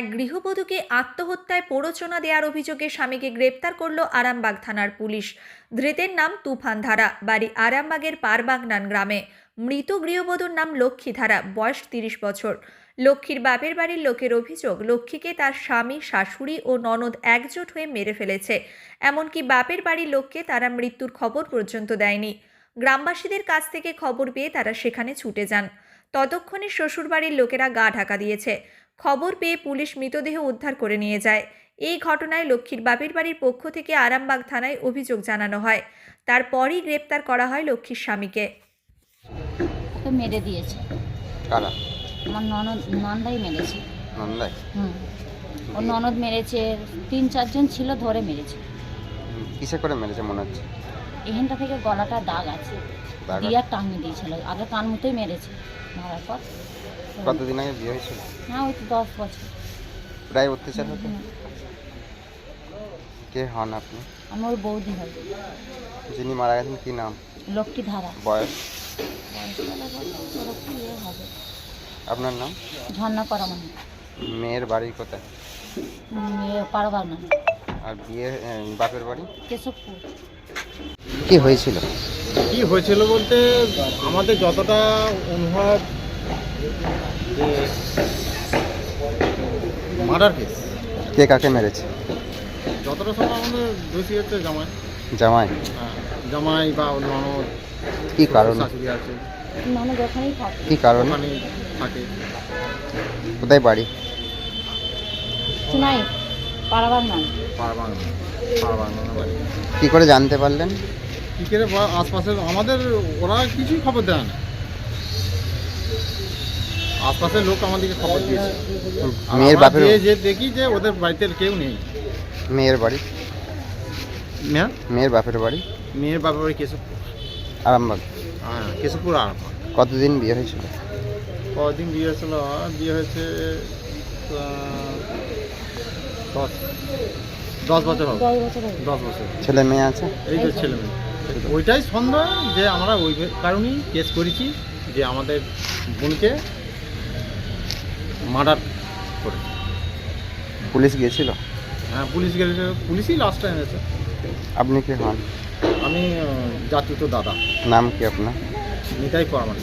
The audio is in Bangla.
এক গৃহবধূকে আত্মহত্যায় প্ররোচনা দেওয়ার অভিযোগে স্বামীকে গ্রেপ্তার করল আরামবাগ থানার পুলিশ। ধৃতের নাম তুফান ধারা, বাড়ি আরামবাগের পারবাগনান গ্রামে। মৃত গৃহবধূর নাম লক্ষ্মী ধারা, বয়স তিরিশ বছর। লক্ষ্মীর বাপের বাড়ির লোকের অভিযোগ, লক্ষ্মীকে তার স্বামী, শাশুড়ি ও ননদ একজোট হয়ে মেরে ফেলেছে। এমনকি বাপের বাড়ির লোককে তারা মৃত্যুর খবর পর্যন্ত দেয়নি। গ্রামবাসীদের কাছ থেকে খবর পেয়ে তারা সেখানে ছুটে যান। ততক্ষণে শ্বশুরবাড়ির লোকেরা গা ঢাকা দিয়েছে। খবর পেয়ে পুলিশ মৃতদেহ উদ্ধার করে নিয়ে যায়। এই ঘটনায় লক্ষ্মীর বাপের বাড়ির পক্ষ থেকে আরামবাগ থানায় অভিযোগ জানানো হয়। তারপরই গ্রেপ্তার করা হয় লক্ষ্মীর স্বামীকে। ওকে মেরে দিয়েছে। কারা? আমার ননদ নন্দাই মেরেছে। নন্দাই? হুম। ও ননদ মেরেছে তিন চারজন ছিল ধরে মেরেছে। কিসে করে মেরেছে মনে হচ্ছে? এখানটা থেকে গলাটা দাগ আছে। দাগ আছে? টাঙিয়ে দিয়েছিল আগে কান মুতেই মেরেছে। মারার পর। কতদিন আগে বিয়ে হয়েছিল? হ্যাঁ ওই তো দশ বছর। প্রায় অত্যাচার হতো কে হন আপনি? আমি ওর বৌদি হয় যিনি মারা গেছেন কি নাম? লক্ষ্মী ধারা বয়স? আপনার নাম? ঝর্ণা পারামানি মেয়ের বাড়ি কোথায়? পারবার না আর বিয়ে বাপের বাড়ি? কেশবপুর। কি হয়েছিল? কি হয়েছিল বলতে আমাদের যতটা অনুভব মার্ডার কেস কে কাকে মেরেছে? যতটা সময় আমাদের দোষী হচ্ছে জামাই। জামাই? হ্যাঁ, জামাই বা ননদ কি কারণ? শাশুড়ি আছে। ননদ ওখানেই থাকে। কি কারণ? ওখানে থাকে। কোথায় বাড়ি? নাই পারবার বাড়ি। কি করে জানতে পারলেন? কী বা- আশপাশের আমাদের ওরা কিছুই খবর দেয় না। আশপাশের লোক আমাদেরকে খবর দিয়েছে। আর মেয়ের আমরা বাপের যেয়ে যে দেখি যে ওদের বাড়িতে কেউ নেই। মেয়ের বাড়ি? হ্যাঁ মেয়ের বাপের বাড়ি? মেয়ের বাপের বাড়ি কেশবপুর আরামবাগ। হ্যাঁ কেশবপুর আর কতদিন বিয়ে হয়েছিল? কদিন বিয়ে হয়েছিল? বিয়ে হয়েছে আহ, দশ। দশ বছর হবে। দশ বছর দশ বছর। ছেলে মেয়ে আছে? এই তো ছেলে মেয়ে। ওইটাই সন্দেহ যে আমরা ওই কারণেই কেস করেছি যে আমাদের বোনকে মার্ডার করে পুলিশ গিয়েছিল? হ্যাঁ পুলিশ গেছে পুলিশই লাস্ট টাইম এসে। আপনি কি হন? আমি জাতীয় দাদা। নাম কি আপনার? নিতাই পরামর্শ